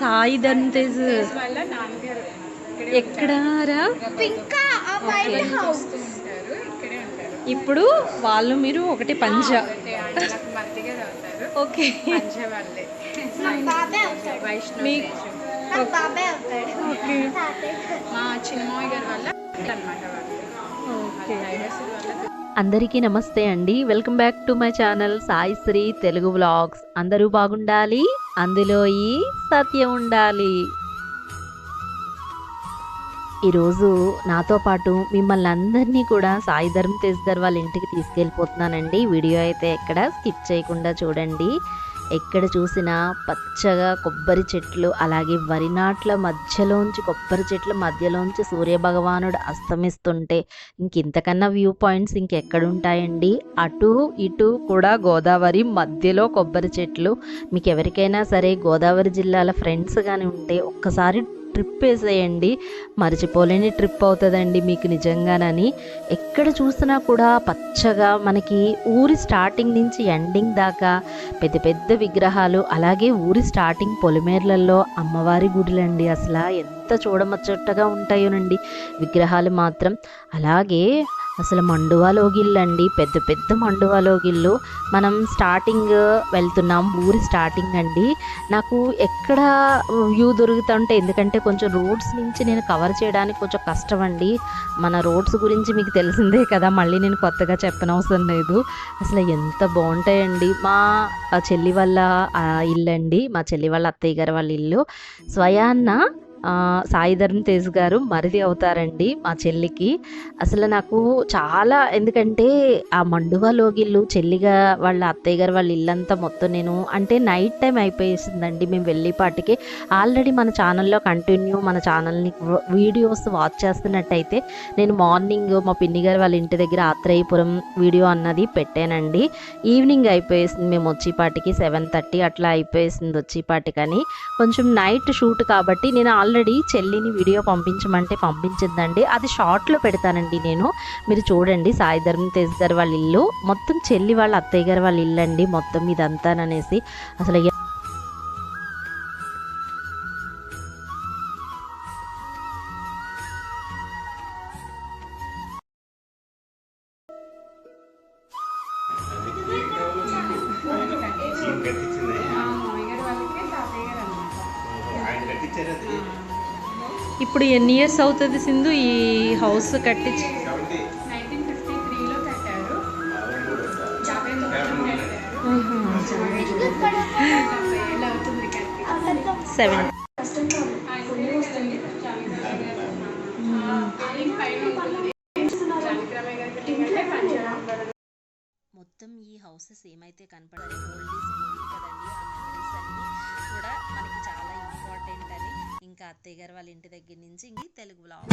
సాయి ధర్మ తేజ్ వాళ్ళ నాన్నగారు ఇక్కడే ఎక్కడారా ఇంకా ఆ వైట్ హౌస్ ఉంటారు ఇక్కడే ఉంటారు ఇప్పుడు వాళ్ళు మీరు ఒకటి పంజ ఓకే అందరికీ నమస్తే అండి. Welcome back to my channel Sai Sri Telugu vlogs. అందరూ బాగుండాలి? అందులో ఈ సత్యం ఉండాలి. ఈరోజు నాతో పాటు మిమ్మల్ని అందరినీ కూడా సాయి ధర్మ తేజ్ వాళ్ళ ఇంటికి తీసుకెళ్ళిపోతున్నానండి. వీడియో అయితే ఎక్కడ స్కిప్ చేయకుండా చూడండి. ఎక్కడ చూసినా పచ్చగా కొబ్బరి చెట్లు అలాగే వరి నాట్ల మధ్యలోంచి కొబ్బరి చెట్ల మధ్యలోంచి సూర్య భగవానుడు అస్తమిస్తుంటే ఇంకింతకన్నా వ్యూ పాయింట్స్ ఇంకెక్కడుంటాయండి? అటు ఇటు కూడా గోదావరి మధ్యలో కొబ్బరి చెట్లు. మీకు ఎవరికైనా సరే గోదావరి జిల్లాల ఫ్రెండ్స్ కానీ ఉంటే ఒక్కసారి ట్రిప్ వేసేయండి. మర్చిపోలేని ట్రిప్ అవుతుందండి మీకు నిజంగానని. ఎక్కడ చూసినా కూడా పచ్చగా మనకి ఊరి స్టార్టింగ్ నుంచి ఎండింగ్ దాకా పెద్ద పెద్ద విగ్రహాలు అలాగే ఊరి స్టార్టింగ్ పొలిమేర్లలో అమ్మవారి గుడులండి. అసలు ఎంత చూడముచ్చటగా ఉంటాయోనండి. విగ్రహాలు మాత్రం. అలాగే అసలు మండువా లోగిళ్ళండి పెద్ద పెద్ద మండువా లోగిళ్ళు మనం స్టార్టింగ్ వెళ్తున్నాం ఊరి స్టార్టింగ్ అండి. నాకు ఎక్కడ వ్యూ దొరుకుతుంటే ఎందుకంటే కొంచెం రోడ్స్ నుంచి నేను కవర్ చేయడానికి కొంచెం కష్టం అండి మన రోడ్స్ గురించి మీకు తెలిసిందే కదా మళ్ళీ నేను కొత్తగా చెప్పనవసరం లేదు. అసలు ఎంత బాగుంటాయండి. మా ఆ చెల్లి వాళ్ళ ఇల్లు అండి మా చెల్లి వాళ్ళ అత్తయ్య గారు వాళ్ళ ఇల్లు. స్వయాన్న ఆ, తేజ్ గారు మరిది అవుతారండి మా చెల్లికి. అసలు నాకు చాలా ఎందుకంటే ఆ మండువా లోగిళ్ళు చెల్లిగా వాళ్ళ అత్తయ్య గారు వాళ్ళ ఇల్లంతా మొత్తం నేను అంటే నైట్ టైం అయిపోయేసిందండి మేము వెళ్ళేపాటికి ఆల్రెడీ మన ఛానల్లో కంటిన్యూ మన ఛానల్ని వీడియోస్ వాచ్ చేస్తున్నట్టయితే నేను మార్నింగ్ మా పిన్ని గారు వాళ్ళ ఇంటి దగ్గర ఆత్రేయపురం వీడియో అన్నది పెట్టానండి. ఈవినింగ్ అయిపోయేసింది మేము వచ్చేపాటికి సెవెన్ థర్టీ అట్లా అయిపోయేసింది వచ్చేపాటికని కొంచెం నైట్ షూట్ కాబట్టి నేను ఆల్రెడీ చెల్లిని వీడియో పంపించమంటే పంపించిందండి అది షార్ట్లో పెడతానండి నేను. మీరు చూడండి సాయి ధర్మ తేజ్ గారు వాళ్ళ ఇల్లు. మొత్తం చెల్లి వాళ్ళ అత్తయ్య గారు వాళ్ళ ఇల్లు అండి మొత్తం ఇదంతాననేసి. అసలు ఎ- ఈయన అది ఇప్పుడు ఎన్ని ఇయర్స్ అవుతుంది సింధు ఈ హౌస్ కట్టించి? సెవెంటీ హౌసెస్ ఏమైతే కనపడాలి ఓల్డ్ ఈజ్ గోల్డ్ కదండి ఆ మెమరీస్ కూడా మనకి చాలా ఇంపార్టెంట్ అని ఇంకా అత్తయ్య గారు వాళ్ళ ఇంటి దగ్గర నుంచి ఇంక తెలుగు వ్లాగ్